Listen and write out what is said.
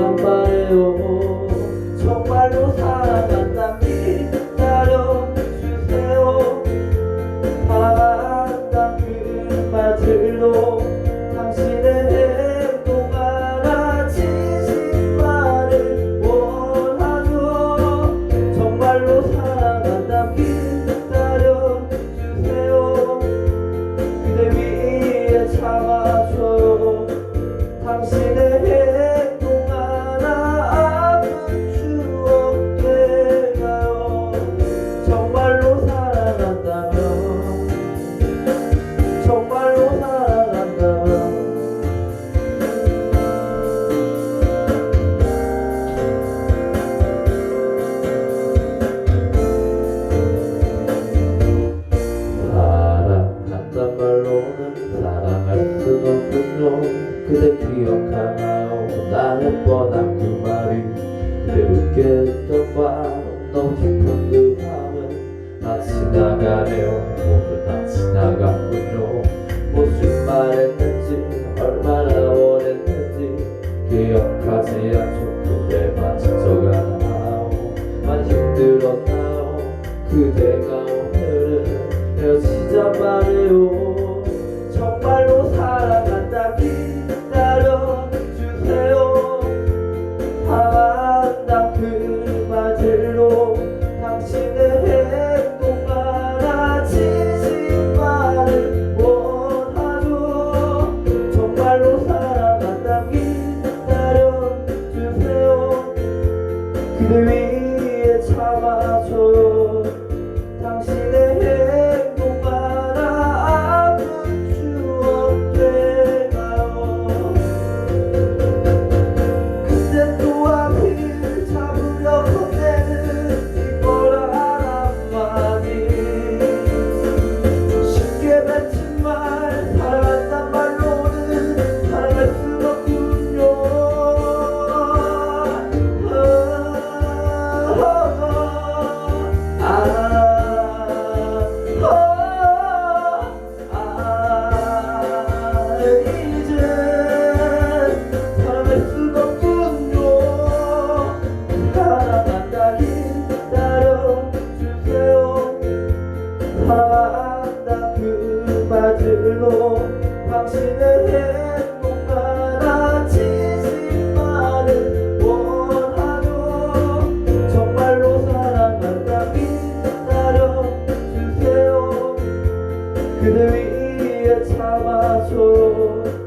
참 바래요. 정말로 사랑한다. 믿어주세요. 사랑 아. 그대 기억하나요 뻔한 그 말이 그대 웃게 했던 밤 너무 깊은 그 밤은 다 지나가네요. 모두 다 지나갔군요. 무슨 말 했는지 얼마나 원했는지 기억하지 않죠 그대만 지쳐가나요 많이 힘들었나요 그대가 오늘은 헤어지자 말해요 사실로 당신의 행복마다 진심만을 원하죠 정말로 사랑한다. 기다려 주세요. 그대 위에 참아줘요